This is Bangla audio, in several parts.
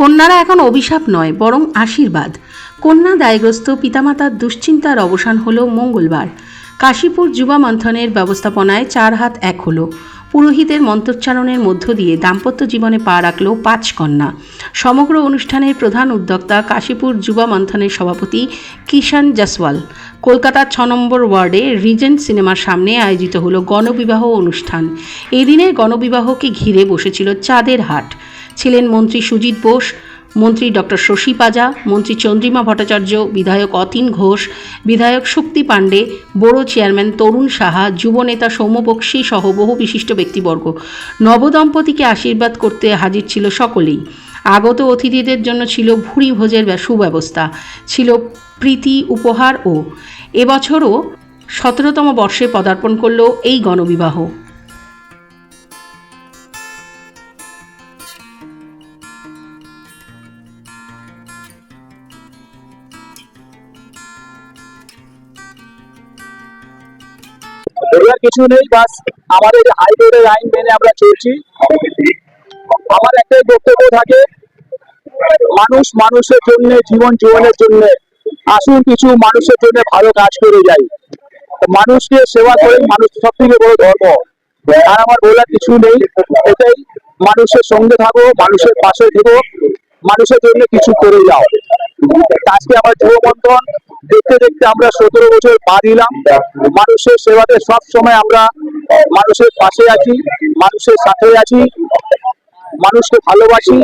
কন্যারা এখন অভিশাপ নয়, বরং আশীর্বাদ। কন্যা দায়গ্রস্ত, পিতামাতার দুশ্চিন্তার অবসান হলো মঙ্গলবার। কাশীপুর যুবা মন্থনের ব্যবস্থাপনায় চার হাত এক হলো। পুরোহিতের মন্ত্রোচ্চারণের মধ্য দিয়ে দাম্পত্য জীবনে পা রাখল পাঁচ কন্যা। সমগ্র অনুষ্ঠানের প্রধান উদ্যোক্তা কাশীপুর যুবা মন্থনের সভাপতি কিষান জাসওয়াল। কলকাতার ছ নম্বর ওয়ার্ডে রিজেন্ট সিনেমার সামনে আয়োজিত হলো গণবিবাহ অনুষ্ঠান। এদিনের গণবিবাহকে ঘিরে বসেছিল চাঁদের হাট। ছিলেন মন্ত্রী সুজিত বোস, মন্ত্রী ডক্টর শশী পাজা, মন্ত্রী চন্দ্রিমা ভট্টাচার্য, বিধায়ক অতীন ঘোষ, বিধায়ক শক্তি পাণ্ডে, বড়ো চেয়ারম্যান তরুণ সাহা, যুবনেতা সৌম্যবক্সী সহ বহু বিশিষ্ট ব্যক্তিবর্গ। নবদম্পতিকে আশীর্বাদ করতে হাজির ছিল সকলেই। আগত অতিথিদের জন্য ছিল ভুরি ভোজের সুব্যবস্থা। ছিল প্রীতি, উপহার ও এবছরও সতেরোতম বর্ষে পদার্পণ করল এই গণবিবাহ। এবার কিছু নেই, বাস আমাদের হাইরোডের আইন মেনে আমরা চলছি। আমার একটাই বক্তব্য থাকে, মানুষ মানুষের জন্য, জীবন জীবনের জন্য, আসুন কিছু মানুষের জন্য ভালো কাজ করে যাই। মানুষকে সেবা করে মানুষ সব থেকে বড় ধর্ম। আর আমার বলার কিছু নেই, এটাই। মানুষের সঙ্গে থাকো, মানুষের পাশে থেকো, মানুষের জন্য কিছু করে যাও। আজকে আমার যুববন্ধন দেখতে দেখতে আমরা সতেরো বছর পা দিলাম। মানুষের সেবাতে সব সময় আমরা মানুষের পাশে আছি, মানুষের সাথে আছি, মানুষকে ভালোবাসি।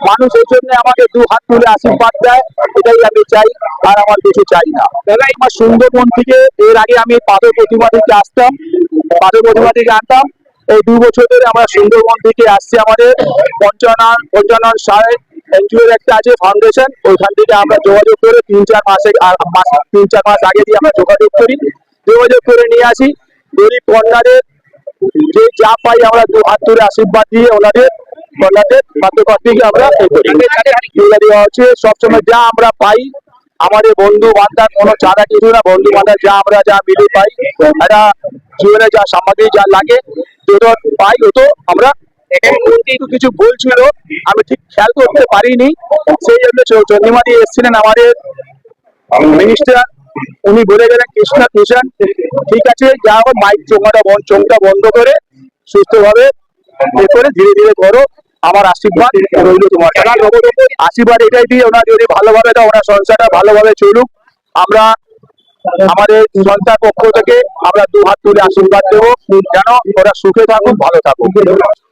মানুষের জন্য আমাকে দু হাত তুলে আশীর্বাদ দেয়, এটাই আমি চাই, আর আমার কিছু চাই না। আমার সুন্দরবন থেকে, এর আগে আমি পাদর প্রতিমা থেকে আসতাম পাদর প্রতিমা থেকে আনতাম। এই দু বছর ধরে আমরা সুন্দরবন থেকে আসছি আমাদের। পঞ্চানন পঞ্চানন সাড়ে এনজিওর একটা আছে ফাউন্ডেশন ওইখান থেকে আমরা যোগাযোগ করে তিন চার মাসে তিন চার মাস আগে দিয়ে আমরা যোগাযোগ করি। যোগাযোগ করে নিয়ে আসি। গরিব কন্যাদের যে যা পাই আমরা দু হাত ধরে আশীর্বাদ দিয়ে ওনাদের ওনাদের পাত্রপাত্রীকে আমরা দেওয়া হচ্ছে, সবসময় যা আমরা পাই, আমাদের বন্ধু বান্ধব, কোনো চাঁদা কিছু না, বন্ধু বান্ধব যা আমরা যা মিলে পাই, একটা জীবনে যা সামগ্রী যা লাগে, যত পাই, তত আমরা কিন্তু কিছু ভুল ছিল। আমি ঠিক খেয়াল করতে পারিনি। সেই জন্য চন্দ্রিমাদি এসেছিলেন আমাদের মিনিস্টার উনি বলে গেলেন, কৃষ্ণা কিষান ঠিক আছে, যা হোক মাইক চোখটা বন্ধ চোখটা বন্ধ করে, সুস্থভাবে এ করে ধীরে ধীরে করো। আমার আশীর্বাদ রইল তোমার আশীর্বাদ এটাই দিয়ে ওনার যদি ভালোভাবে ওনার সংসারটা ভালোভাবে চলুক। আমরা আমাদের সন্তান পক্ষ থেকে আমরা দু হাত তুলে আশীর্বাদ দেবো। যেন ওরা সুখে থাকুক ভালো থাকুক।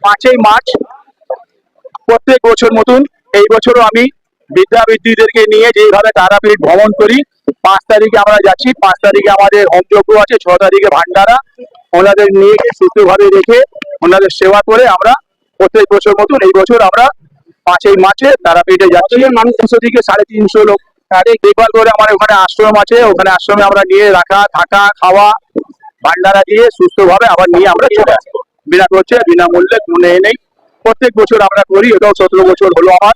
পাঁচই মার্চ প্রত্যেক বছর মতন এই বছরও আমি বিদ্যাবিদ্যুদেরকে নিয়ে যেভাবে তারাপীঠ ভ্রমণ করি পাঁচ তারিখে আমরা যাচ্ছি। পাঁচ তারিখে আমাদের হোমযজ্ঞ আছে ছ তারিখে ভান্ডারা। ওনাদের নিয়ে সুস্থভাবে রেখে ওনাদের সেবা করে আমরা প্রত্যেক বছর মতন এই বছর আমরা পাঁচই মার্চে তারাপীঠে যাচ্ছি। মানুষ তিনশো থেকে সাড়ে তিনশো লোক তাদের দেখভাল করে আমার ওখানে আশ্রম আছে। ওখানে আশ্রমে আমরা নিয়ে রাখা থাকা খাওয়া ভান্ডারা দিয়ে সুস্থভাবে আবার নিয়ে আমরা চলে আসব বিনা খরচে বিনামূল্যে কোনো এ নেই। প্রত্যেক বছর আমরা করি এটাও সতেরো বছর হলো আমার।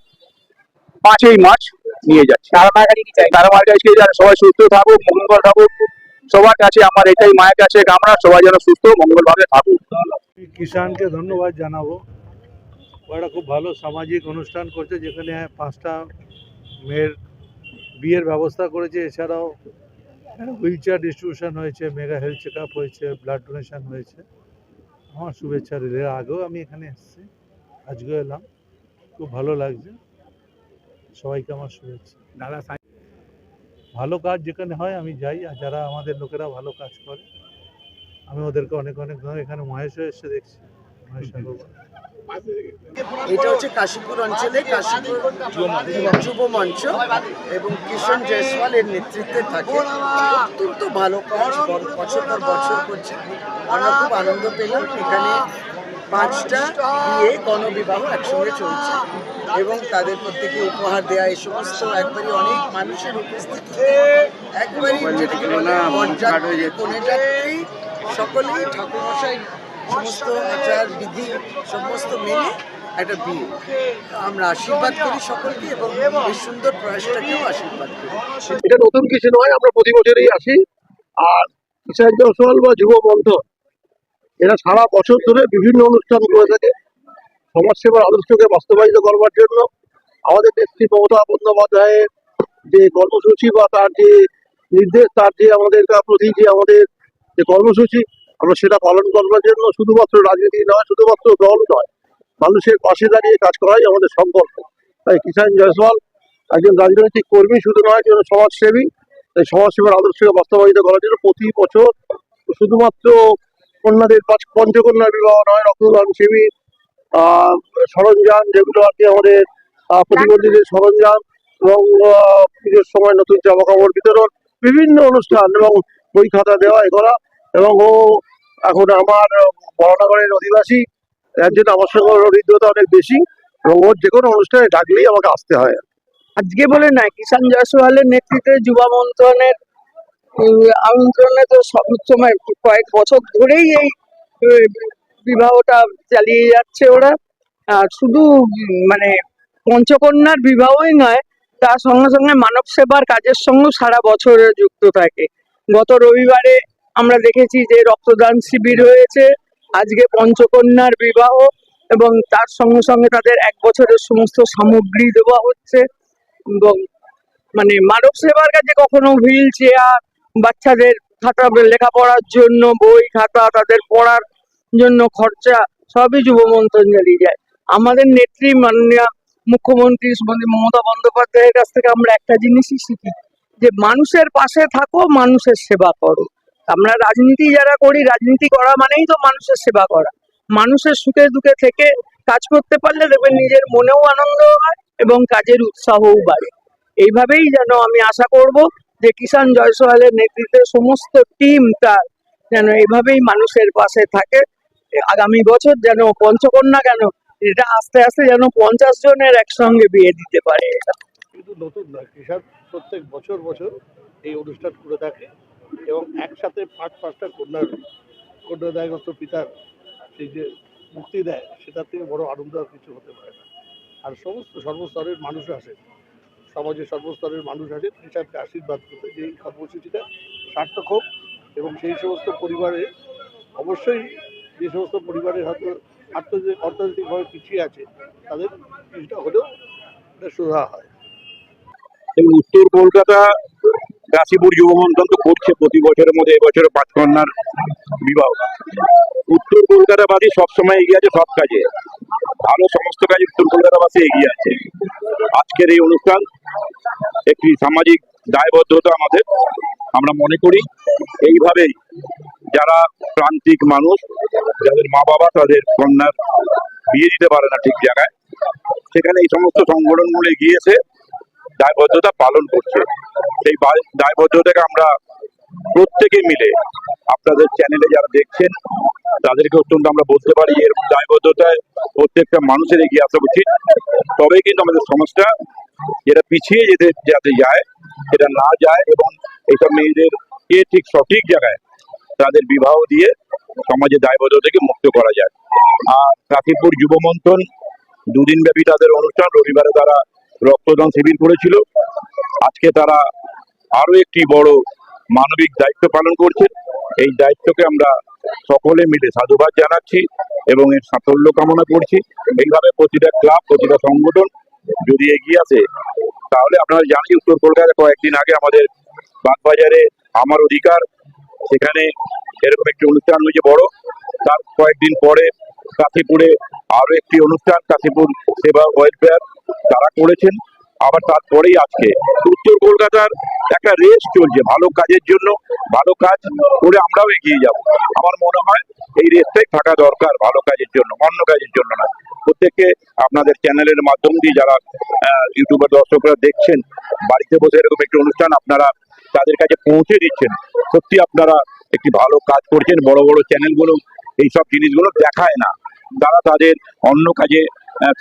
পাঁচই মার্চ নিয়ে যাচ্ছি। তারা মায়ের কি চাই তারা মায়ের কাছে সবাই সুস্থ থাকুক মঙ্গল থাকুক। সবার কাছে আমার এটাই মায়ের কাছে কামনা সবাই যেন সুস্থ মঙ্গলভাবে থাকুক। কিষানকে ধন্যবাদ জানাব। ও একটা খুব ভালো সামাজিক অনুষ্ঠান করছে যেখানে পাঁচটা মেয়ের বিয়ের ব্যবস্থা করেছে এছাড়াও হুইল চেয়ার ডিস্ট্রিবিউশন হয়েছে মেগা হেলথ চেক আপ হয়েছে ব্লাড ডোনেশন হয়েছে। আমার শুভেচ্ছা এর আগেও আমি এখানে এসেছি আজকেও এলাম। খুব ভালো লাগছে। সবাইকে আমার শুভেচ্ছা। দাদা ভালো কাজ যেখানে হয় আমি যাই। আর যারা আমাদের লোকেরা ভালো কাজ করে আমি ওদেরকে অনেক অনেক ধন্যবাদ। এখানে মহেশও এসে দেখছি। মহেশ। এটা হচ্ছে কাশীপুর অঞ্চলে কাশীপুর যুব মঞ্চ এবং কিষণ জয়সওয়াল এর নেতৃত্বে থাকে। অত্যন্ত ভালো কাজ বছর পর বছর করছে। আমরা খুব আনন্দ পেলাম। এখানে পাঁচটা বিয়ে গণবিবাহ একসঙ্গে চলছে এবং তাদের প্রত্যেকে উপহার দেয়া এই সমস্ত একবারই অনেক মানুষের উপস্থিতিতে একবারই কোনেটাকেই সকলেই ঠাকুরমশাই সমস্ত আচার বিধি সমস্ত মেনে একটা বিয়ে। আমরা আশীর্বাদ করি সকলকে এবং এই সুন্দর প্রয়াসটাকেও আশীর্বাদ করি। এটা নতুন কিছু নয়, আমরা প্রতি বছরই আসি। আর কিষাণ বা যুব মন্থন এরা সারা বছর ধরে বিভিন্ন অনুষ্ঠান করে থাকে। সমাজসেবার আদর্শকে বাস্তবায়িত করবার জন্য। আমাদের নেত্রী মমতা বন্দ্যোপাধ্যায়ের যে কর্মসূচি বা তার যে নির্দেশ, তার যে আমাদের প্রতি যে আমাদের যে কর্মসূচি আমরা সেটা পালন করবার জন্য শুধুমাত্র রাজনীতি নয়, শুধুমাত্র দল নয়, মানুষের পাশে দাঁড়িয়ে কাজ করাই আমাদের সংকল্প। তাই কিষাণ জয়সওয়াল একজন রাজনৈতিক কর্মী, শুধু নয় একজন সমাজসেবী। তাই সমাজসেবার আদর্শকে বাস্তবায়িত করার জন্য প্রতি বছর শুধুমাত্র কন্যাদের পাঁচ, পঞ্চকন্যা বিবাহ নয়, রক্তদান শিবির সরঞ্জাম যেগুলো আর কি আমাদের প্রতিবন্ধীদের সরঞ্জাম এবং পুজোর সময় নতুন জামা কাপড় বিতরণ, বিভিন্ন অনুষ্ঠান এবং বই খাতা দেওয়া এ করা এবং ও এখন আমার বড়নগরের অধিবাসী এর জন্য আমার সঙ্গে হৃদ্যতা অনেক বেশি। এবং ওর যে কোনো অনুষ্ঠানে ডাকলেই আমাকে আসতে হয়। আজকে বলে না কিষাণ জয়সওয়ালের নেতৃত্বে যুবা মন্ত্রণের আমন্ত্রণে তো সব সময় কয়েক বছর ধরেই এই বিবাহটা চালিয়ে যাচ্ছে ওরা। শুধু মানে পঞ্চকন্যার বিবাহই নয়, তার সঙ্গে সঙ্গে মানব সেবার কাজের সঙ্গে সারা বছর যুক্ত থাকে। গত রবিবারে আমরা দেখেছি যে রক্তদান শিবির হয়েছে। আজকে পঞ্চকন্যার বিবাহ এবং তার সঙ্গে সঙ্গে তাদের এক বছরের সমস্ত সামগ্রী দেওয়া হচ্ছে। এবং মানে মানব সেবার কাজে কখনো হুইল চেয়ার, বাচ্চাদের খাতা লেখাপড়ার জন্য, বই খাতা, তাদের পড়ার জন্য খরচা সবই যুব মন্থন চালিয়ে যায়। আমাদের নেত্রী মাননীয় মুখ্যমন্ত্রী শ্রীমতী মমতা বন্দ্যোপাধ্যায়ের কাছ থেকে আমরা একটা জিনিসই শিখি, যে মানুষের পাশে থাকো, মানুষের সেবা করো। আমরা রাজনীতি যারা করি, রাজনীতি করা মানেই তো মানুষের সেবা করা। মানুষের সুখে দুঃখে থেকে কাজ করতে পারলে দেখবেন নিজের মনেও আনন্দ হয় এবং কাজের উৎসাহও বাড়ে। এইভাবেই যেন আমি আশা করব যে কিষাণ জয়সওয়ালের নেতৃত্বে সমস্ত টিম তার যেন এইভাবেই মানুষের পাশে থাকে। আগামী বছর যেন পঞ্চকন্যা কেন, এটা আস্তে আস্তে যেন পঞ্চাশ জনের একসঙ্গে বিয়ে দিতে পারে। এটা কিন্তু নতুন নয়, কিষাণ প্রত্যেক বছর বছর এই অনুষ্ঠান করে থাকে। এবং একসাথে পাঁচ পাঁচটা কন্যার কন্যাদায়গ্রস্ত পিতার সেই যে মুক্তি দেয়, সেটার থেকে বড় আনন্দ আর কিছু হতে পারে না। আর সমস্ত সর্বস্তরের মানুষ আসে, সমাজের সর্বস্তরের মানুষ আসে কিষাণকে আশীর্বাদ করতে। যে এই কর্মসূচিটা সার্থক হোক এবং সেই সমস্ত পরিবারে অবশ্যই যে সমস্ত পরিবারের হয়তো আর্থনৈতিক অর্থনৈতিকভাবে পিছিয়ে আছে, তাদের কিছুটা হলেও এটা সুরাহা হয়। উত্তর কলকাতা কাশীপুর যুব মন্থন তো করছে প্রতি বছরের মধ্যে এবছরে পাঁচ কন্যার বিবাহ। উত্তর কলকাতাবাসী সবসময় এগিয়ে আছে সব কাজে। ভালো সমস্ত কাজে উত্তর কলকাতাবাসী এগিয়ে আছে। আজকের এই অনুষ্ঠান একটি সামাজিক দায়বদ্ধতা আমাদের। আমরা মনে করি এইভাবেই যারা প্রান্তিক মানুষ, যাদের মা বাবা তাদের কন্যার বিয়ে দিতে পারে না ঠিক জায়গায়, সেখানে এই সমস্ত সংগঠনগুলো গিয়েছে দায়বদ্ধতা পালন করছে। সেই দায়বদ্ধতাকে আমরা প্রত্যেকে মিলে আপনাদের চ্যানেলে যারা দেখছেন, তাদেরকে অত্যন্ত আমরা বলতে পারি, এর দায়বদ্ধতায় প্রত্যেকটা মানুষের এগিয়ে আসা উচিত। তবেই কিন্তু আমাদের সমাজটা যেটা পিছিয়ে যেতে, যাতে যায়, সেটা না যায় এবং এইসব মেয়েদেরকে ঠিক সঠিক জায়গায় তাদের বিবাহ দিয়ে সমাজে দায়বদ্ধতা থেকে মুক্ত করা যায়। আর কাশীপুর যুব মন্থন দুদিন ব্যাপী তাদের অনুষ্ঠান, রবিবারে তারা রক্তদান শিবির করেছিল। আজকে তারা আরও একটি বড় মানবিক দায়িত্ব পালন করছে এই দায়িত্বকে আমরা সকলে মিলে সাধুবাদ জানাচ্ছি এবং এর সাফল্য কামনা করছি। এইভাবে প্রতিটা ক্লাব, প্রতিটা সংগঠন যদি এগিয়ে আসে, তাহলে আপনারা জানেন যে উত্তর কলকাতায় কয়েকদিন আগে আমাদের বাগবাজারে আমার অধিকার, সেখানে এরকম একটি অনুষ্ঠান হয়েছে বড়। তার কয়েকদিন পরে কাশীপুরে আরও একটি অনুষ্ঠান, কাশীপুর সেবা ওয়েলফেয়ার তারা করেছেন। আবার তারপরেই আজকে উত্তর কলকাতার একটা রেস চলছে, ভালো কাজের জন্য ভালো কাজ করে আমরাও এগিয়ে যাব। আমার মনে হয় এই রেসটাই থাকা দরকার, ভালো কাজের জন্য, অন্য কাজের জন্য না। প্রত্যেককে আপনাদের চ্যানেলের মাধ্যম দিয়ে যারা ইউটিউবার দর্শকরা দেখছেন, বাড়িতে বসে এরকম একটি অনুষ্ঠান আপনারা তাদের কাছে পৌঁছে দিচ্ছেন। সত্যি আপনারা একটি ভালো কাজ করছেন, বড় বড় চ্যানেলগুলো এইসব জিনিসগুলো দেখায় না। তারা তাদের অন্য কাজে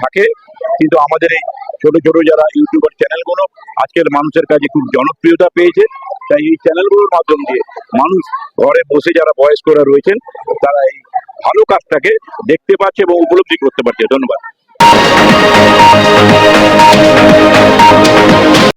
থাকে। কিন্তু আমাদের এই ছোটো ছোটো যারা ইউটিউবের চ্যানেলগুলো, আজকের মানুষের কাছে খুব জনপ্রিয়তা পেয়েছে। তাই এই চ্যানেলগুলোর মাধ্যম দিয়ে মানুষ ঘরে বসে যারা বয়স্করা রয়েছেন, তারা এই ভালো কাজটাকে দেখতে পাচ্ছে এবং উপলব্ধি করতে পারছে। ধন্যবাদ।